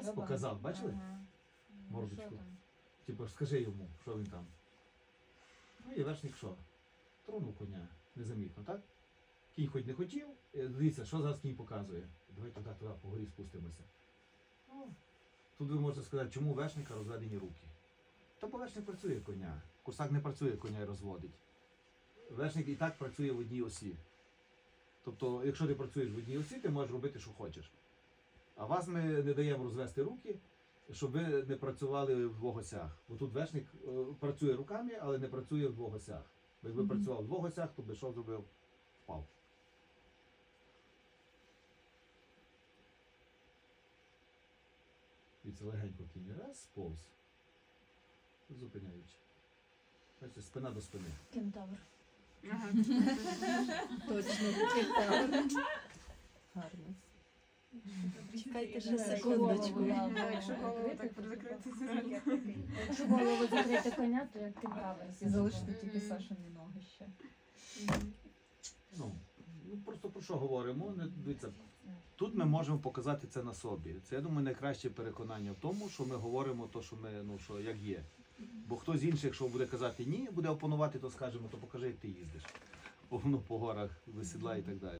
Раз Треба. показав, бачили? Ага. Мордочку. що там? Типу, скажи йому, що він там. Ну і вершник що? Тронув коня незамітно, так? Кінь хоч не хотів, е, дивіться, що зараз кінь показує. Давай туди, туди, по горі спустимося. Ну, тут ви можете сказати, чому вершника розведені руки. Та бо вершник працює коня. Курсак не працює коня і розводить. Вершник і так працює в одній осі. Тобто, якщо ти працюєш в одній осі, ти можеш робити, що хочеш. А вас ми не даємо розвести руки, щоб ви не працювали в двох осях. Бо тут вершник е, працює руками, але не працює в двох осях. Бо якби Мгм. працював в двох осях, то би що зробив? Впав. І це легенько кінь. Раз, повз. Зупиняючи. Бачите, спина до спини. Кентавр. Ага. Точно, кентавр. Чекайте ще Якщо секундочку. Якщо голову так прикрити. Якщо голову закрити коня, то як кентавр. І залишити тільки Сашині ноги ще. Ну, ну просто про що говоримо? Не, дивіться, тут ми можемо показати це на собі. Це, я думаю, найкраще переконання в тому, що ми говоримо то, що ми, ну, що як є. Бо хтось інший, якщо буде казати ні, буде опонувати, то скажемо, то покажи, як ти їздиш. По, ну, по горах висідла і так далі.